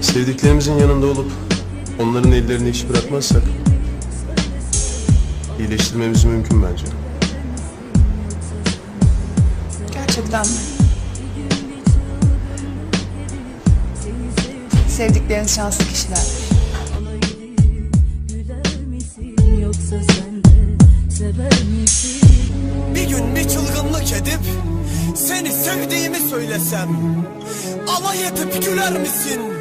Sevdiklerimizin yanında olup onların ellerini iş bırakmazsak iyileştirmemiz mümkün bence. Gerçekten mi? Sevdikleriniz şanslı kişiler. Güler misin yoksa sen de sever misin? Bir gün bir çılgınlık edip seni sevdiğimi söylesem alay edip güler misin?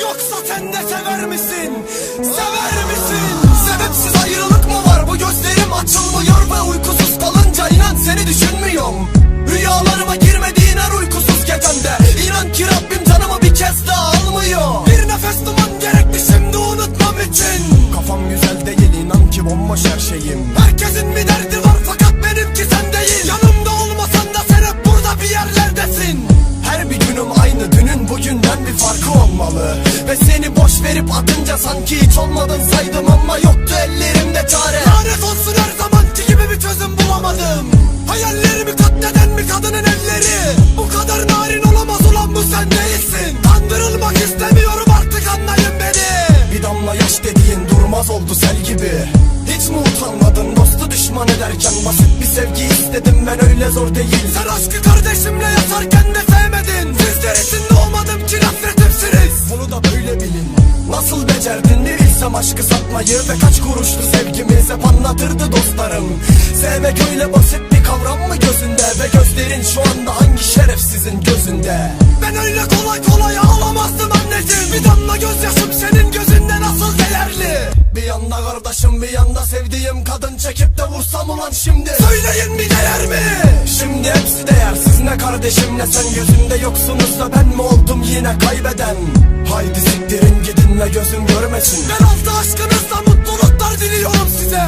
Yoksa sen de sever misin? Sever misin? Sebepsiz ayrılık mı var? Bu gözlerim açılmıyor ve uykusuz kalınca inan seni düşünmüyorum. Rüyalarıma girmediğin her uykusuz gecemde İnan ki Rabbim canımı bir kez daha almıyor Bir nefes duman gerekli şimdi unutmam için Kafam güzel değil inan ki bomboş her şeyim Herkesin bir derdi var fakat benimki sen değil Yanımda olmasan da sen hep burada bir yerlerdesin Her bir günüm aynı dünün bugünden bir farkı olmalı Verip atınca sanki hiç olmadın saydım Ama yoktu ellerimde çare. Lanet olsun her zamanki gibi bir çözüm bulamadım. Hayallerimi katleden bir kadının elleri. Bu kadar narin olamaz ulan bu sen değilsin. Kandırılmak istemiyorum artık anlayın beni. Bir damla yaş dediğin durmaz oldu sel gibi. Hiç mi utanmadın dostu düşman ederken? Basit bir sevgi istedim ben öyle zor değil. Sen aşkı kardeşimle yatarken de sevmedin. Sizler için doğmadım ki nefretimsiniz. Bunu da böyle bilin Nasıl becerdin bir bilsem aşkı satmayı Ve kaç kuruştu sevgimiz hep anlatırdı dostlarım Sevmek öyle basit bir kavram mı gözünde? Ve gözlerin şu anda hangi şerefsizin gözünde? Ben öyle kolay kolay ağlamazdım anneciğim. Bir damla gözyaşım senin gözünde nasıl değerli? Bir yanda kardeşim bir yanda sevdiğim kadın Çekip de vursam ulan şimdi Söyleyin bir değer mi? Şimdi hepsi değersiz. Ne kardeşim ne sen. Gözünde yoksunuz da ben mi oldum yine kaybeden gözüm görmesin. Ben altı aşkınızla mutluluklar diliyorum size